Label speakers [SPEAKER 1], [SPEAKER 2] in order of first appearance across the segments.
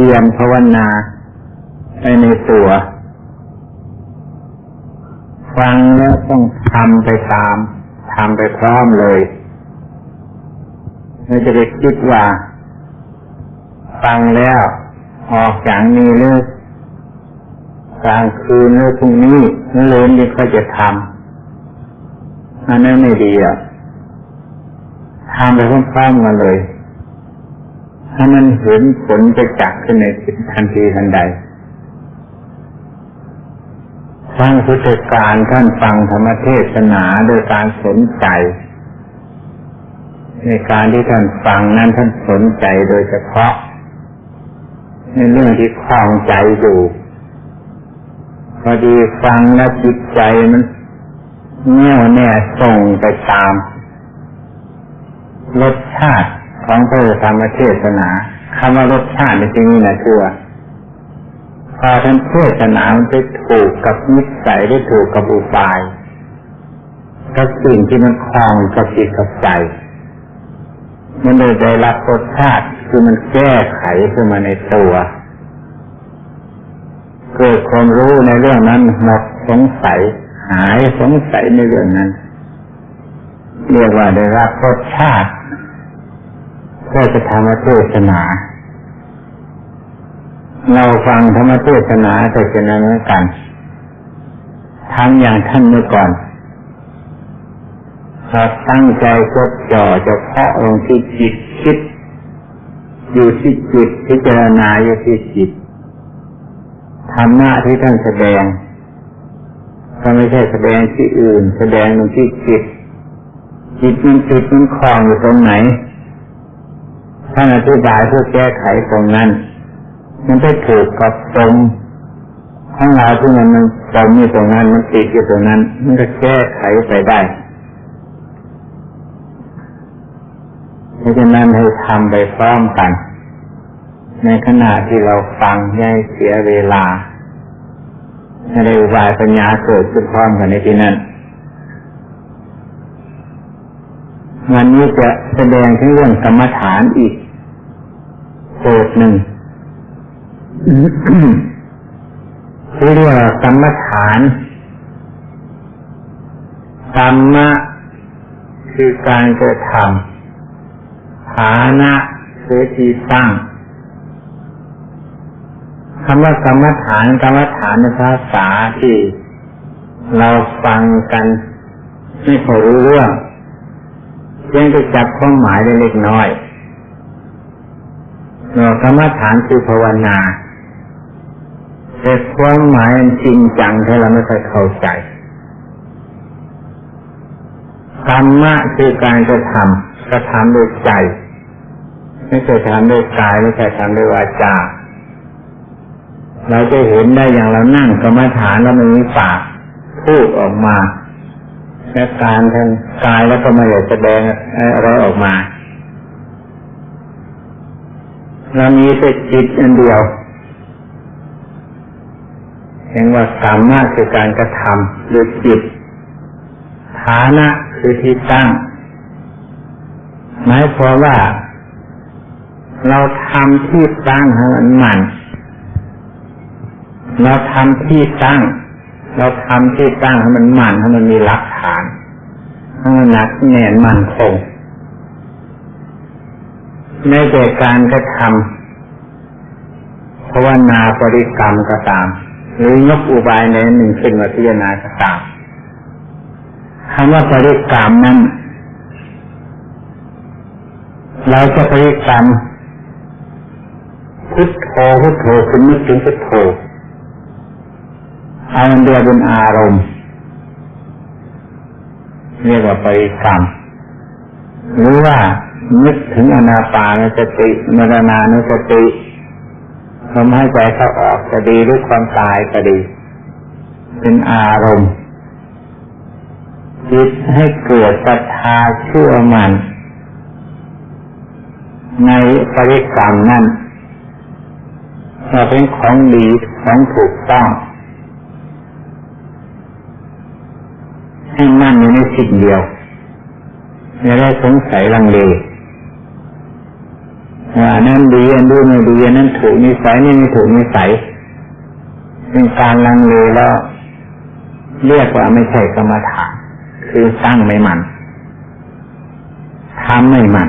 [SPEAKER 1] พียรภาวนาไปในตัว ฟังแล้วต้องทำไปตามทำไปพร้อมเลยไม่จะไปคิดว่า ฟังแล้ว ออกจากนี้หรือกลางคืนหรือพรุ่งนี้หรือเลืนนี้ก็จะทำอันนั้นไม่ดีอะทำไปพร้อมๆกันเลย ถ้ามันเห็นผลจะจักขึ้นในทันทีทันใดฟังพุทธการท่านฟังธรรมเทศนาโดยการสนใจ ในการที่ท่านฟังนั้นท่านสนใจโดยเฉพาะ ในเรื่องที่คล้องใจอยู่พอดีฟังแล้วจิตใจมันแน่วแน่ส่งไปตามรสชาติ ของพระธรรมเทศนาคำว่ารสชาติในที่นี้นะคือว่าพอท่านเทศนามันไปถูกกับนิสัยได้ถูกกับอุบายกับสิ่งที่มันคลองกับจิตกับใจมันเลยได้รับรสชาติคือมันแก้ไขขึ้นมาในตัวเกิดความรู้ในเรื่องนั้นหมดสงสัยหายสงสัยในเรื่องนั้น เรียกว่าได้รับรสชาติ เพื่อจะทำเทศนา เราฟังธรรมเทศนาแต่เป็นนั้นเหมือนกันทั้งอย่างท่านเมื่อก่อนเราตั้งใจจดจ่อจะเพาะลงที่จิตคิด อยู่ที่จิตพิจารณาอยู่ที่จิตธรรมะที่ท่านแสดงก็ไม่ใช่แสดงที่อื่น แสดงลงที่จิตจิตมันจิตมันคลองอยู่ตรงไหน ท่านอธิบายเพื่อแก้ไขตรงนั้น มันไปถูกกับตรงข้างเราที่มันมันตรงอยู่ตรงนั้น มันติดอยู่ตรงนั้น มันก็แก้ไขไปได้เพราะฉะนั้นให้ทำไปพร้อมกัน ในขณะที่เราฟังให้เสียเวลาให้ได้อุบายปัญญาเกิดขึ้นพร้อมกันในที่นั้น วันนี้จะแสดงถึงเรื่องกรรมฐานอีกโจทย์หนึ่งที่เรียกว่ากรรมฐานกรรมะคือการกระทำฐานะคือที่ตั้งคำว่ากรรมฐานกรรมฐานในภาษาที่เราฟังกันไม่พอรู้เรื่อง เพียงจะจับความหมายได้เล็กน้อยเนากรรมฐานคือภาวนาแต่ความหมายจริงจังถ้าเราไม่ค่อยเข้าใจกรรมะคือการกระทำกระทำด้วยใจ ไม่ใช่ทำด้วยกายไม่ใช่ทำด้วยวาจาเราจะเห็นได้อย่างเรานั่งกรรมฐานแล้วมันมีปากพูดออกมา และการทางกายแล้วก็ไม่อยากแสดงอะไรออกมาเรามีแต่จิตอันเดียวเห็นว่าสามารถคือการกระทำหรือจิตฐานะคือที่ตั้ง หมายความว่า เราทำที่ตั้งให้มันมันเราทำที่ตั้ง เราทำที่ตั้งให้มันมั่นให้มันมีหลักฐานให้มันหนักแน่นมั่นคงในแต่การกระทำภาวนาบริกรรมก็ตาม หรือยกอุบายในหนึ่งขึ้นมาพิจารณาก็ตามคำว่าบริกรรมนั้นเราจะบริกรรมพุทโธพุทโธคือนึกถึงพุทโธ อาเดียวเป็นอารมณ์ เรียกว่าบริกรรมหรือว่านึกถึงอนาปานสติมรณานุสติทำให้ใจเข้าออกก็ดีหรือความตายก็ดี เป็นอารมณ์จิตให้เกิดศรัทธาเชื่อมัน่นในปริกรรมนั่นว่าเป็นของดีของถูกต้อง ให้มั่นอยู่ในสิ่งเดียวไม่ได้สงสัยลังเลว่านั่นดีอันดูไม่ดีอันนั้นถูกนิสัยนี่ไม่ถูกนิสัยเป็นการลังเลแล้วเรียกว่าไม่ใช่กรรมฐานคือสร้างไม่มันทำไม่มัน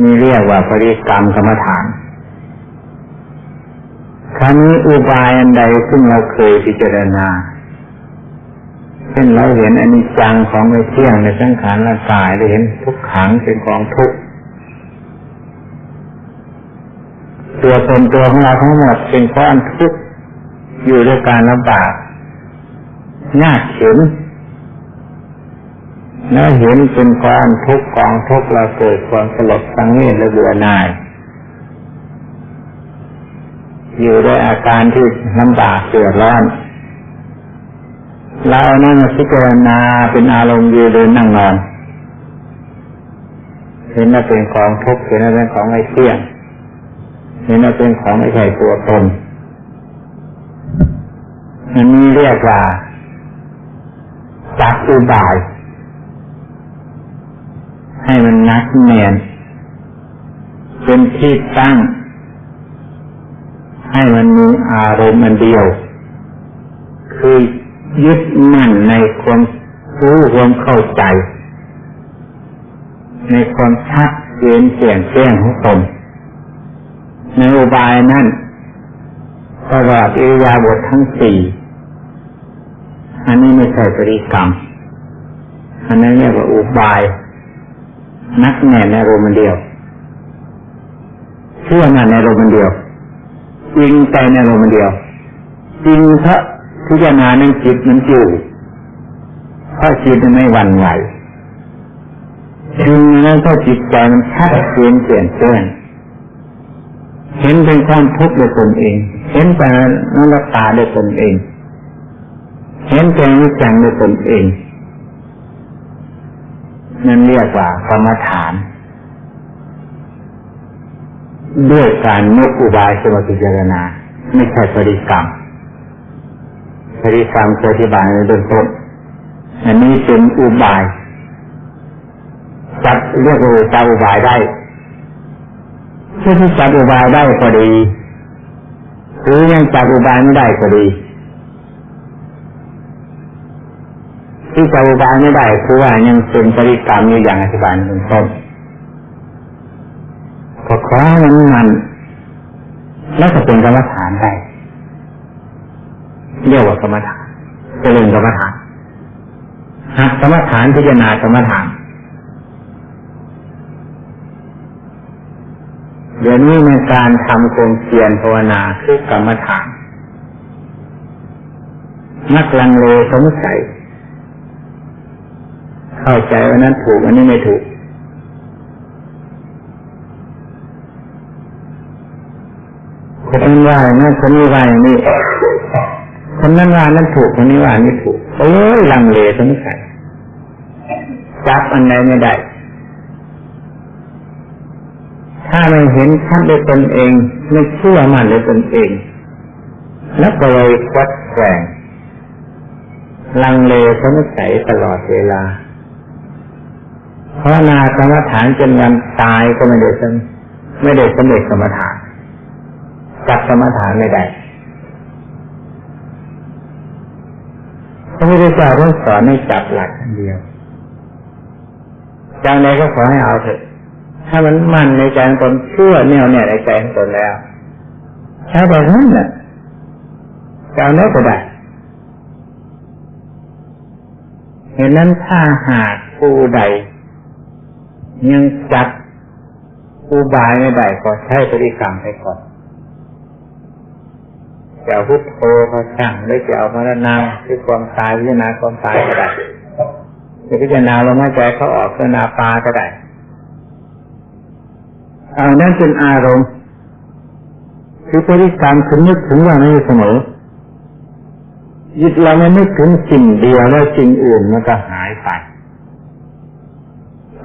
[SPEAKER 1] นี่เรียกว่าปริกรรมกรรมฐานครั้นี้อุบายอันใดซึ่งเราเคยพิจารณา เช่นเราเห็นอนิจจังของไม่เที่ยงในสังขารร่างกายเราเห็นทุกขังเป็นกองทุกข์ตัวตนตัวของเราทั้งหมดเป็นก้อนทุกข์อยู่ด้วยการลำบากยากเข็นแล้วเห็นเป็นกองทุกข์กองทุกข์เราเกิดความสลดสังเวชและเบื่อหน่าย อยู่ด้วยอาการที่ลำบากเดือดร้อน เราเอานั่นมาพิจารณาเป็นอารมณ์ยืนเดินนั่งนอนเห็นว่าเป็นของทุกข์เห็นว่าเป็นของไม่เที่ยงเห็นว่าเป็นของไม่ใช่ตัวตนอันนี้เรียกว่าจักอุบาย ให้มันนักแน่นเป็นที่ตั้ง ให้มันมีอารมณ์มันเดียว คือ ยึดมั่นในความรู้ความเข้าใจ ในความชัดเจนเสียงแจ้งของตนในอุบายนั้นตลอดอิริยาบถทั้งสี่อันนี้ไม่ใช่ปริกรรม อันนั้นเรียกว่าอุบาย นักแน่นในอารมณ์เดียวเชื่อมันในอารมณ์เดียวจริงใจในอารมณ์เดียวจริงเพระ พิจารณาในจิตมันอยู่เพราะจิตมันไม่หวั่นไหวจริงนั้นเพราจิตใจมันชัดเจนเปลี่ยนแปลงเห็นเป็นความทุกข์ด้วยตนเอง เห็นแต่นักตาด้วยตนเอง เห็นเป็นวิจังด้วยตนเองนั่นเรียกว่ากรรมฐาน ด้วยการนกอุบายสมาธิจารณา ไม่ใช่ปริกรรม ปริกรรมเคยอธิบายในเบื้องต้นอันนี้เป็นอุบายจับเรียกว่าจับอุบายได้ที่จับอุบายได้ก็ดี หรือยังจับอุบายไม่ได้ก็ดี ที่จับอุบายไม่ได้คือว่ายังเป็นปริกรรมอยู่อย่างอธิบายในเบื้องต้นก็ขอให้มันมันแล้วก็เป็นกรรมฐานได้ รียกว่ากรรมฐานเจริญกรรมฐานหักกรรมฐานพิจารณากรรมฐาน เดี๋ยวนี้ในการทำความเพียรภาวนาคือกรรมฐาน นักลังเลสงสัยเข้าใจว่านั้นถูกอันนี้ไม่ถูกคนนั้นว่าอย่างนั้นคนนี้ว่าอย่างนี้ คนนั้นว่านั้นถูกคนนี้ว่านี่ถูกโอ้ยลังเลสงสัยจับอันไหนไม่ได้ ถ้าไม่เห็นชัดด้วยตนเอง ไม่เชื่อมันด้วยตนเอง แล้วก็เลยควัดแกงลังเลสงสัยตลอดเวลาเพราะนากรรมฐานจนวันตายก็ไม่ได้สไม่ได้สำเร็จกรรมฐานจับกรรมฐานไม่ได้พ ระพุทธเจ้าท่านสอนให้จับหลักอันเดียวอย่างไรก็ขอให้เอาเถอะ ถ้ามันมั่นในใจตนเชื่อแน่วแน่ในใจตนแล้วใช้แบบนั้นน่ะจะเอาไหนก็ได้เห็นนั้นถ้าหากผู้ใด ยังจับอุบายไม่ได้ก็ใช้ปฏิกรรมไปก่อน จะเอาพุทโธก็ช่างหรือจะเอามรณะคือความตายพิจารณาความตายก็ได้จะพิจารณาลมหายใจเขาออกพิจารณาปลาก็ได้เอานั่นเป็นอารมณ์คือพฤติกรรมคือนึกถึงว่าไม่เสมอยึดเราไม่นึกถึงสิ่งเดียวแล้วสิ่งอื่นมันก็หายไป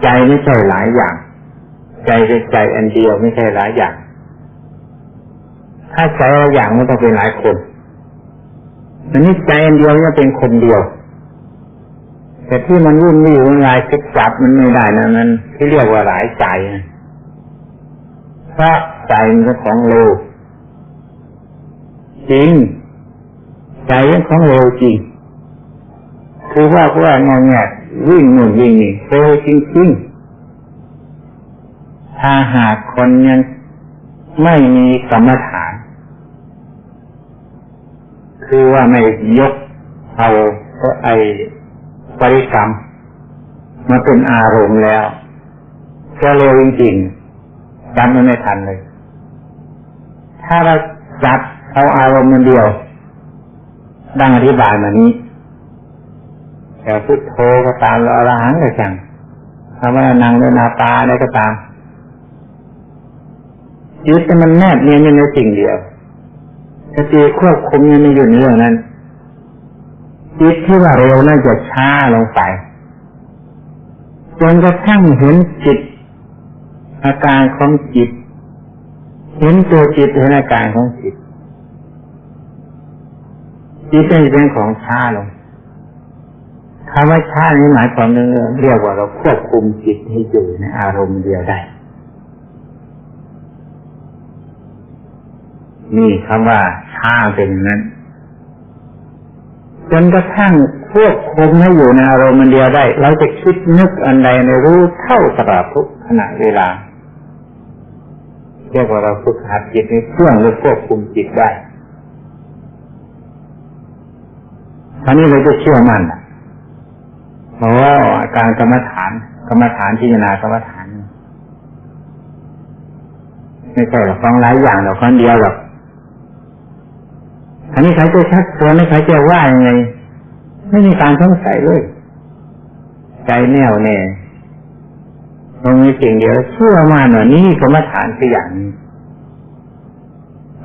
[SPEAKER 1] ใจไม่ใช่หลายอย่าง ใจเป็นใจอันเดียวไม่ใช่หลายอย่าง ถ้าใจหลาอย่างมันต้องเป็นหลายคนอันนี้ใจอันเดียวจะเป็นคนเดียว แต่ที่มันวุ่นวี่วุ่นวายคิดจับมันไม่ได้นะมันที่เรียกว่าหลายใจเพราะใจมันเป็นของเร็วจริงใจเป็นของเร็วจริงคือว่าเพราะว่างงแงวิ่งหนุนวิ่งนี่เร็วจริงๆถ้าหากคนยังไม่มีกรรมฐาน คือว่าไม่ยกเอาไอ้บริกรรมมาเป็นอารมณ์แล้วจะเร็วจริงๆจำมันไม่ทันเลย ถ้าเราจับเอาอารมณ์มันเดียว ดังอธิบายมานี้แต่พุทโธก็ตามเราอรหังก็จังคำว่านังเวนาตาอะไรก็ตามยึดแต่มันแนบเนียนอยู่ในสิ่งเดียว สติควบคุมยังไม่อยู่ในเรื่องนั้นจิตที่ว่าเร็วน่าจะช้าลงไปจนกระทั่งเห็นจิต อาการของจิต เห็นตัวจิตเห็นอาการของจิตจิตเป็นของช้าลงคำว่าช้านี้หมายความเรียกว่าเราควบคุมจิตให้อยู่ในอารมณ์เดียวได้ นี่คำว่าช้าเป็นอย่างนั้น จนกระทั่งควบคุมให้อยู่ในอารมณ์มันเดียวได้ เราจะคิดนึกอันใดในรู้เท่าตลอดทุกขณะเวลาเรียกว่าเราฝึกหัดจิตในเครื่องหรือควบคุมจิตได้อันนี้เราจะเชื่อมั่นเพราะว่าการกรรมฐาน กรรมฐานพิจารณากรรมฐานไม่ใช่หรอกฟังหลายอย่างหรอกคนเดียวหรอก อันนี้ใครจะชักชวนไม่ใครจะว่ายังไง ไม่มีการสงสัยเลย ใจแน่วแน่ตรงนี้สิ่งเดียวเชื่อมาหน่อยนี่กรรมฐานคืออย่างนี้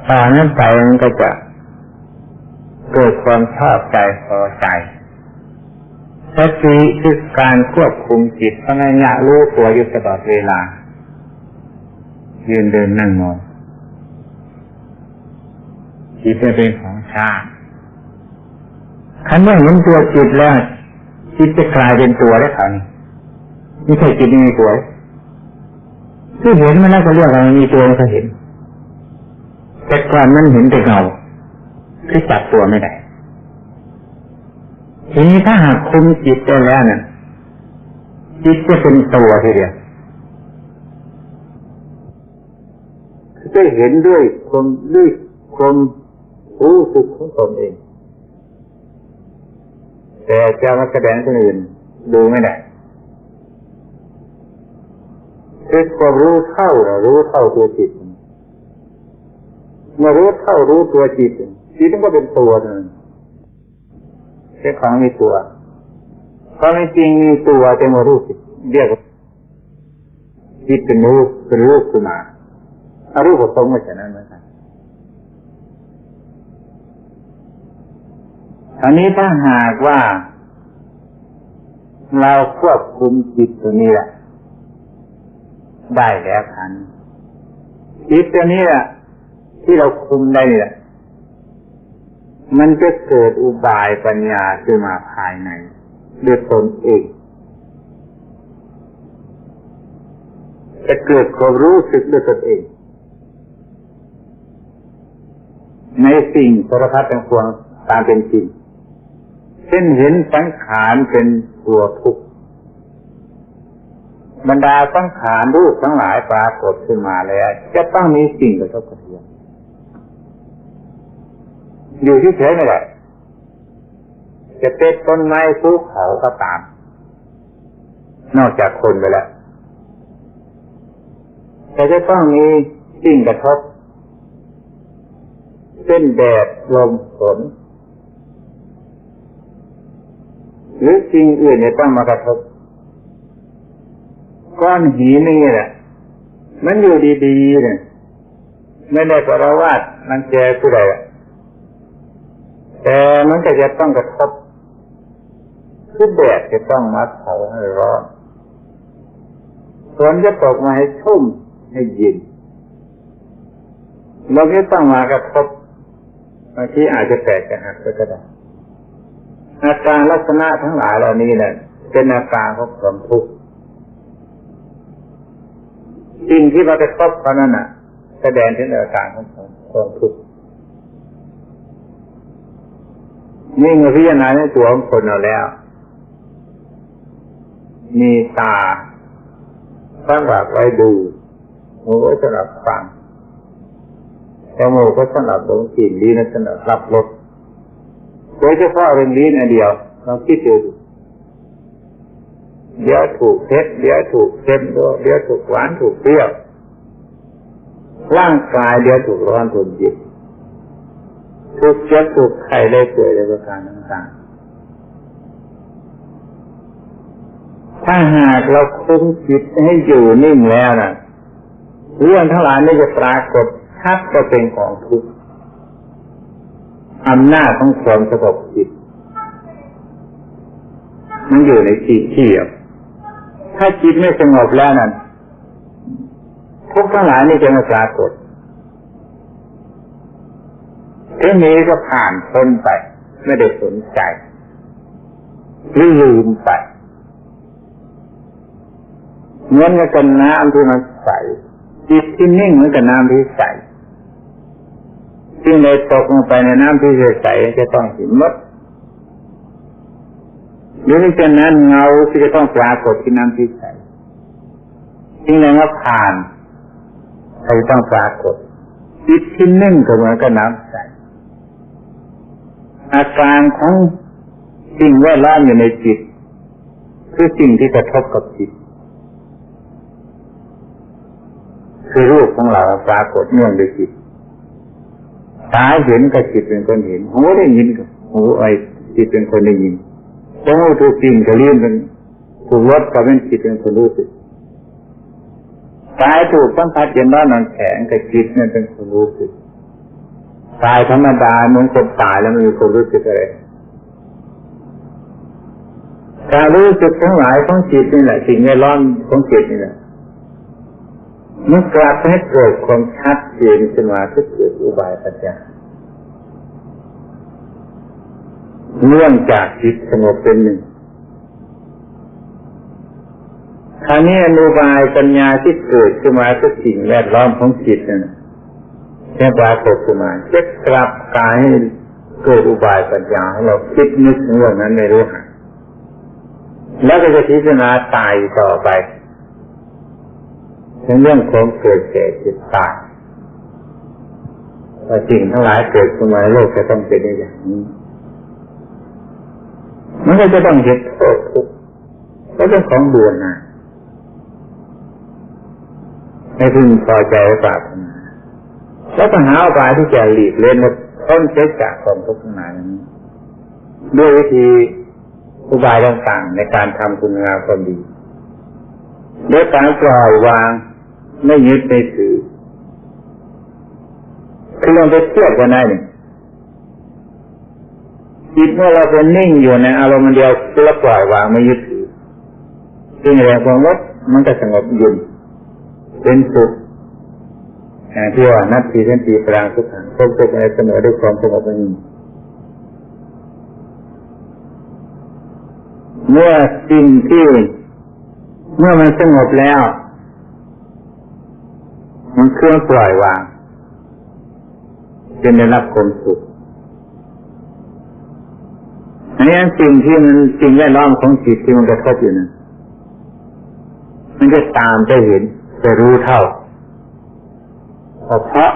[SPEAKER 1] ตอนนั้นไปมันก็จะเกิดความชอบใจพอใจสติคือการควบคุมจิตเพราะงั้นรู้ตัวอยู่ตลอดเวลา ยืนเดินนั่งนอน จิตจะเป็นของชาติคันเมื่อเห็นตัวจิตแล้ว จิตจะกลายเป็นตัวได้ครับไม่ใช่จิตมีตัวที่เห็นมันแล้วก็เรียกว่ามีตัวมันก็เห็น แต่ก่อนมันเห็นแต่เงาคือจับตัวไม่ได้ทีนี้ถ้าหากคุมจิตได้แล้วเนี่ยจิตจะเป็นตัวทีเดียวจะเห็นด้วยความด้วยความ รู้สึกของตนเอง แต่จะมาแสดงคนอื่นดูไม่ได้คือความรู้เท่ารู้เท่าตัวจิตเมื่อรู้เท่ารู้ตัวจิตจิตมันก็เป็นตัวนึงเป็นของมีตัวความจริงมีตัวแต่มารู้สึกเรียกจิตเป็นรูปเป็นรูปขึ้นมาอารูปก็ตรงมาจากนั้นเหม อันอันนี้ถ้าหากว่า เราควบคุมจิตตัวนี้แหละได้แล้วคันจิตตัวนี้แหละที่เราคุมได้เนี่ยมันจะเกิดอุบายปัญญาขึ้นมาภายในด้วยตนเองจะเกิดความรู้สึกด้วยตนเอง ในสิ่งสารพัดต่างวงตามเป็นจริง ช่นเห็นสังขารเป็นตัวทุกข์บรรดาสังขารรูปทั้งหลายปรากฏขึ้นมาแล้ว จะต้องมีสิ่งกระทบกระเทือนอยู่เฉยๆไม่ได้จะเป็นต้นไม้ภูเขาก็ตาม นอกจากคนไปแล้วแต่จะต้องมีสิ่งกระทบเช่นแดดลมฝน หรือสิ่งอื่นจะต้องมากระทบก้อนหินนี่แหละมันอยู่ดีๆเนี่ยไม่ได้กระวาดมันเจอผู้ใดแต่มันก็จะต้องกระทบคือแดดจะต้องมาเผาให้ร้อนฝนจะตกมาให้ชุ่มให้เย็นเราก็ต้องมากระทบ บางทีอาจจะแตกกระหักก็ได้ อาการลักษณะทั้งหลายเหล่านี้เนี่ยเป็นอาการของความทุกข์สิ่งที่มากระทบเขานั้นน่ะ แสดงถึงอาการของความทุกข์นี่เมื่อพิจารณาในตัวของคนเราแล้ว มีตาสำหรับไว้ดูหูไว้สำหรับฟังจมูกก็สำหรับดมกลิ่นลิ้นสำหรับรับรส โดยเฉพาะเรื่องลิ้นอันเดียวเราคิดดูเดี๋ยวถูกเผ็ดเดี๋ยวถูกเค็มเดี๋ยวถูกหวานถูกเปรี้ยวร่างกายเดี๋ยวถูกร้อนถูกเย็นถูกเจ็บถูกไข้ได้ป่วยในประการต่างๆ ถ้าหากเราคุ้มจิตให้อยู่นิ่งแล้วนะเรื่องทั้งหลายนี่จะปรากฏชัดก็เป็นของทุกข์ อำนาจของความสงบจิตมันอยู่ในจิตเที่ยวถ้าจิตไม่สงบแล้วนั้นทุกข์ทั้งหลายนี่จะม่ปรากฏทีนี้ก็ผ่านพ้นไป ไม่ได้สนใจหรือลืมไปเหมือนกับน้ำที่มันใสจิตที่นิ่งเหมือนกับน้ำที่ใส ที่ในตกลงไปในน้ำที่ใสจะต้องเห็นมดหรือฉะนั้นเงาที่จะต้องปรากฏที่น้ำที่ใสสิ่งใดก็ผ่านใครต้องปรากฏจิตที่นิ่งก็เหมือนกับน้ำใสอาการของสิ่งแวดล้อมอยู่ในจิต คือสิ่งที่กระทบกับจิต คือรูปของเราปรากฏเนื่องด้วยจิต ตาเห็นกับจิตเป็นคนเห็นหูได้ยินกับหูไอจิตเป็นคนได้ยินจมูกถูกกลิ่นกับลิ้นเป็นถูกรสกับเป็นจิตเป็นคนรู้สึกกายถูกสัมผัสเย็นร้อนนอนแข็งกับจิตเนี่ยเป็นคนรู้สึกตายธรรมดาเหมือนคนตายแล้วไม่มีคนรู้สึกอะไรการรู้สึกทั้งหลายของจิตนี่แหละสิ่งแวดล้อมของจิตนี่แหละ มันกลับให้เกิดความชัดเจนขึ้นมาทุกเกิดอุบายปัญญาเนื่องจากจิตสงบเป็นหนึ่งคราวนี้อนุบายปัญญาที่เกิดขึ้นมาทุกสิ่งแวดล้อมของจิตนั่นแค่ปรากฏขึ้นมาจะกลับกายให้เกิดอุบายปัญญาให้เราคิดนึกถึงเรื่องนั้นไม่รู้หาแล้วก็จะพิจารณาตายต่อไป ถึงเรื่องของเกิดแก่เจ็บตายว่าสิ่งทั้งหลายเกิดขึ้นมาในโลกจะต้องเป็นอย่างนี้ มันก็จะต้องเห็นโทษทุกข์ก็เป็นของบวนนะไม่พึงพอใจปรารถนาแล้วก็หาอุบายที่จะหลีกเล่นพ้นเสียจากความทุกข์ทั้งหลายนี้ด้วยวิธีอุบายต่างๆในการทำคุณงามความดีด้วยการปล่อยวาง ไม่ยึดไม่ถือคือลองไปเทียบกันได้หนึ่งจิตเมื่อเราเป็นนิ่งอยู่ในอารมณ์เดียวเราปล่อยวางไม่ยึดถือสิ่งแรงความลดมันก็สงบยุ่นเป็นสุขที่ว่านัตถีสันติปรางสุขังพบสุขในเสมอด้วยความสงบนิ่งเมื่อสิ่งที่เมื่อมันสงบแล้ว มันเคลื่อนปล่อยวางจนได้รับความสุขอันนี้สิ่งที่มันสิ่งแวดล้อมของจิตที่มันกระทบอยู่นั้นมันจะตามจะเห็นจะรู้เท่าเพราะ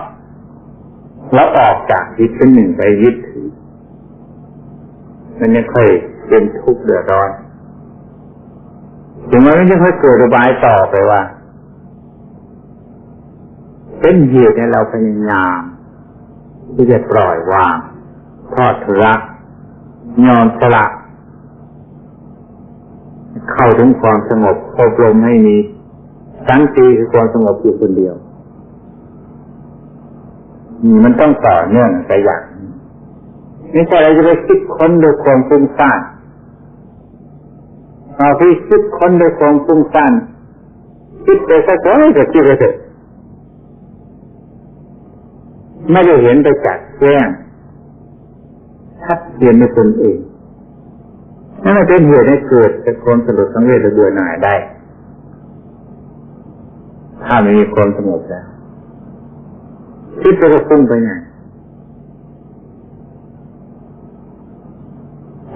[SPEAKER 1] แล้วออกจากจิตเป็นหนึ่งไปยึดถือ มันยังค่อยเป็นทุกข์เดือดร้อนถึงแม้ไม่ค่อยเกิดระบายต่อไปว่า เป็นเหตุให้เราพยายาม ที่จะปล่อยวางทอดทุรักยอมสละเข้าถึงความสงบอบรมให้มีสันติคือความสงบอยู่คนเดียวมันต้องต่อเนื่องไปอย่างไม่ใช่เราจะไปคิดค้นโดยความฟุ้งซ่านเอาที่คิดค้นโดยความฟุ้งซ่านคิดไปสักร้อยก็คิดไปเถอะ ไม่ได้เห็นไปจัดแจ้งชัดเจนในตนเองนั่นเป็นเหตุให้เกิดเป็นความสลดสังเวชหรือเบื่อหน่ายได้ ถ้าไม่มีความสงบแล้วคิดไปก็ฟุ้งไปไง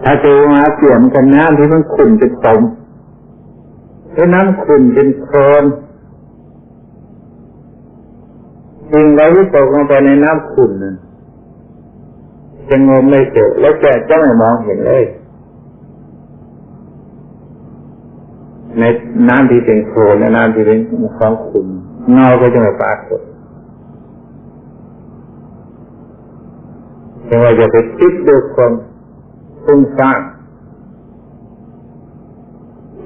[SPEAKER 1] ถ้าเจอมาเปลี่ยนกันน้ำที่มันขุ่นเป็นตมถ้าน้ำขุ่นเป็นโคลน สิ่งใดที่ตกลงไปในน้ำขุ่นนั้นจะงมไม่เจอแล้วแกจะไม่มองเห็นเลย ในน้ำที่เป็นโคลนและน้ำที่เป็นของขุ่นเงาก็จะไม่ปรากฏแต่ว่าจะไปคิดด้วยความฟุ้งซ่าน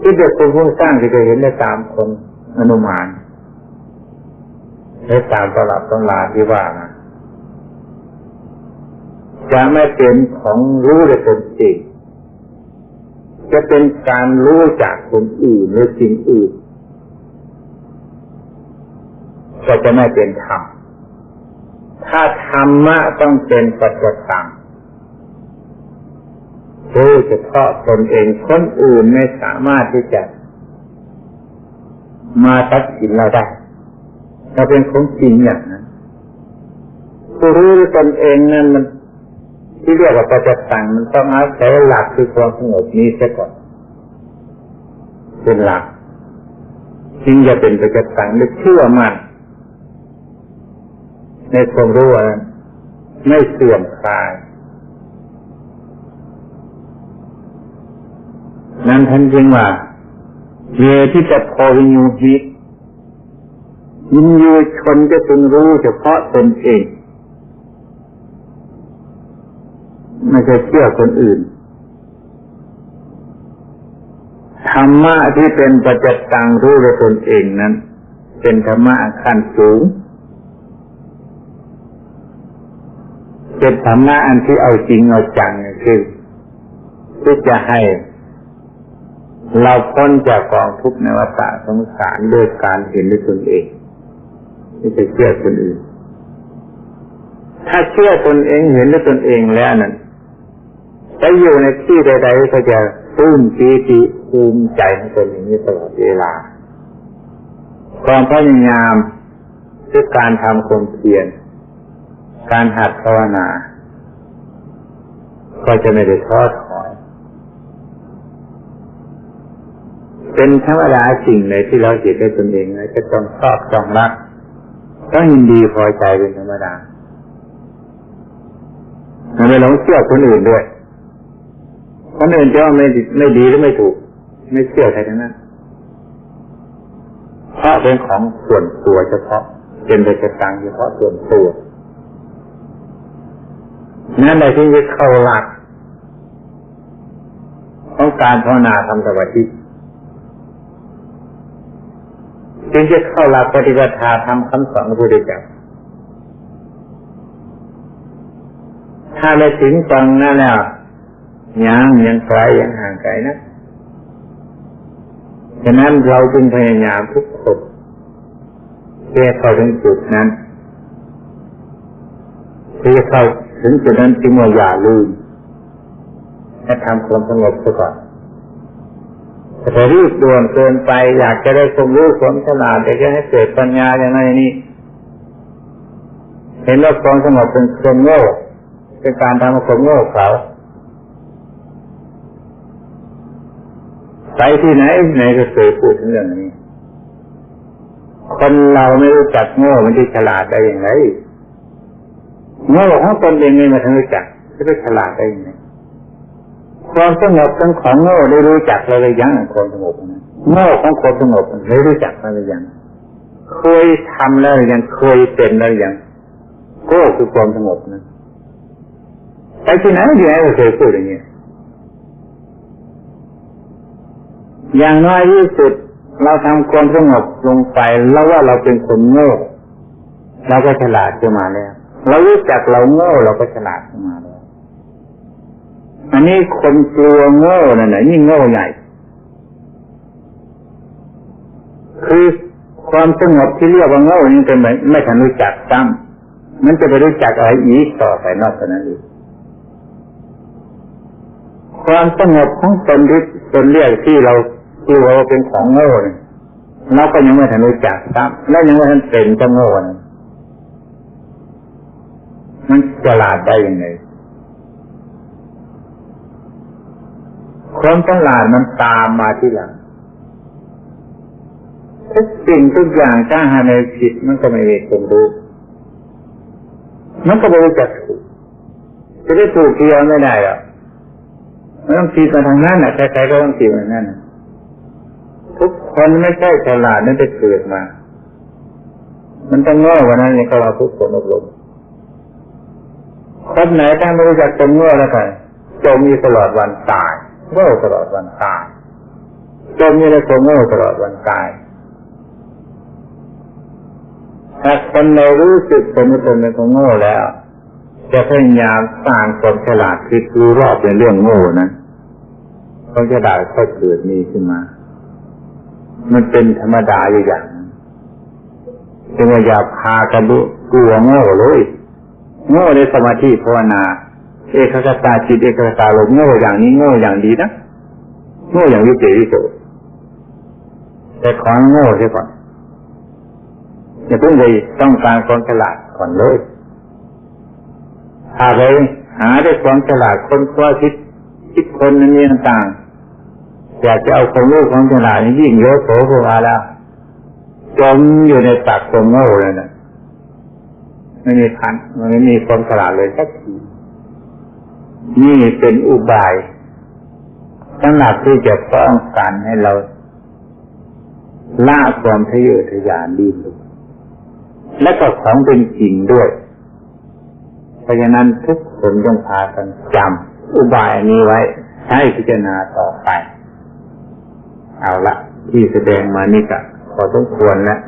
[SPEAKER 1] คิดด้วยความฟุ้งซ่านที่จะเห็นได้ตามคนอนุมาน ได้ตามตลับตำราที่ว่านะจะไม่เป็นของรู้ได้เป็นจริงจะเป็นการรู้จากคนอื่นหรือสิ่งอื่น ก็จะไม่เป็นธรรม ถ้าธรรมะต้องเป็นปัจจตังรู้เฉพาะตนเองคนอื่นไม่สามารถที่จะมาตัดสินเราได้ เราเป็นของจริงอย่างนั้นผู้รู้ตนเองนั่นมัน ที่เรียกว่าปัจจตังมันต้องอาศัยหลักคือความสงบนี้เสียก่อนเป็นหลักจึงจะเป็นปัจจตังหรือเชื่อมั่นในความรู้นั้นไม่เสื่อมคลายนั้นท่านจึงว่าเยที่จะพอวิญญูหิ ยินยูชนจะพึงรู้เฉพาะตนเอง ไม่ใช่เชื่อคนอื่น ธรรมะที่เป็นปัจจตังรู้ด้วยตนเองนั้น เป็นธรรมะขั้นสูงเป็นธรรมะอันที่เอาจริงเอาจังคือที่จะให้เราพ้นจากกองทุกข์ในวัฏสงสารด้วยการเห็นด้วยตนเอง ไม่ใช่เชื่อคนอื่น ถ้าเชื่อตนเองเห็นด้วยตนเองแล้วนั้นจะอยู่ในที่ใดๆก็จะตื้มปีติภูมิใจของตนอย่างนี้ตลอดเวลา ความพยายามด้วยการทำความเพียรการหัดภาวนา ก็จะไม่ได้ท้อถอย เป็นธรรมดาสิ่งในที่เราเห็นด้วยตนเองนะจะต้องชอบต้องรัก ต้องยินดีพอใจเป็นธรรมดาไม่หลงเชื่อคนอื่นด้วย คนอื่นจะว่าไม่ดีไม่ดีหรือไม่ถูก ไม่เชื่อใครทั้งนั้นเพราะเป็นของส่วนตัวเฉพาะ เป็นไปจะตังเฉพาะส่วนตัวนั่นแหละที่จะเข้าหลักของการภาวนาทำสมาธิ จึงจะเข้าหลักปฏิบัติธรรมคำสอนพระพุทธเจ้าถ้าไม่ถึงตรงนั้นแล้วยังยังไกลยังห่างไกลนะฉะนั้นเราจึงพยายามทุกคนเพื่อเข้าถึงจุดนั้นเพื่อเข้าถึงจุดนั้นจึงว่าอย่าลืมให้ทำความสงบซะก่อน แต่รีบด่วนเกินไป อยากจะได้ความรู้ความฉลาดอยากจะให้เกิดปัญญาอย่างนั้นอย่เห็นว่าความสงบเป็นความโง่เป็นการทำความโง่เขาไปที่ไหนไหนก็เคยพูดถึงเรื่องนี้ คนเราไม่รู้จักโง่มันจะฉลาดได้อย่างไรโง่ของตนเองไม่มาทันรู้จักจะไปฉลาดได้ยังไง ความสงบของของโง่ได้รู้จักเราเลยยังความสงบนะโง่ของความสงบได้รู้จักเราเลยยังเคยทำแล้วยังเคยเป็นแล้วยังก็คือความสงบนะไปที่ไหนที่ไหนก็เคยพูดอย่างนี้อย่างน้อยที่สุดเราทำความสงบลงไปแล้วว่าเราเป็นคนโง่เราก็ฉลาดขึ้นมาแล้ว เรารู้จักเราโง่เราก็ฉลาดขึ้นมาแล้ว อันนี้คนกลัวโง่นั่นแหละนี่โง่ใหญ่ คือความสงบที่เรียกว่าโง่นี่เป็นไม่ไม่ทันรู้จักซ้ำมันจะไปรู้จักอะไรอีกต่อไปนอกจากนั้นอีกความสงบของตนที่ตนเรียกที่เรากลัวว่าเป็นของโง่เนี่ยเราก็ยังไม่ทันรู้จักครับและยังไม่ทันเป็นเจ้าโง่นะมันฉลาดได้ยังไง ความฉลาดมันตามมาที่หลังทุกสิ่งทุกอย่างถ้าหาในจิตมันก็ไม่มีคนรู้มันก็ไม่รู้จักถูกจะได้ถูกเทียวไม่ได้หรอกมันต้องคิดมาทางนั้นน่ะใครๆก็ต้องคิดมาทางนั้นทุกคนไม่ใช่ฉลาดนั่นจะเกิดมา มันต้องง่กว่านั้นเนี่ยก็เราทุกคนอบรมคนไหนถ้าไม่รู้จักตนโง่แล้วกันจมอยู่ตลอดวันตาย โง่ตลอดวันตายจมอยู่ในความโง่ตลอดวันตายถ้าคนในรู้สึกตนว่าตนเป็นคนโง่แล้ว จะพยายามสร้างความฉลาดคิดรู้รอบในเรื่องโง่นะเขาจะได้ค่อยเกิดมีขึ้นมา มันเป็นธรรมดาอยู่อย่างจึงว่าอย่าพากันรู้กลัวโง่เลยโง่ในสมาธิภาวนา เอกคตาจิตเอกคตาลมโง่อย่างนี้โง่อย่างดีนะโง่อย่างวิเศษวิโสแต่ขอโง่เสียก่อนอย่าเพิ่งไปต้องการความฉลาดก่อนเลยถ้าไปหาได้ความฉลาดคนคว้าคิดคิดคนนั้นนี่ต่างอยากจะเอาความรู้ความฉลาดนี้ยิ่งเยอะโสโภมาแล้วจมอยู่ในตักความโง่เลยนะไม่มีพันมันไม่มีความฉลาดเลยสักที นี่เป็นอุบายสำหรับที่จะป้องกันให้เราละความทะเยอทะยานดิ้นรนและก็ของเป็นจริงด้วย เพราะฉะนั้นทุกคนต้องพากันจำอุบายนี้ไว้ ใช้พิจารณาต่อไป เอาละที่แสดงมานี่ก็พอสมควรแล้ว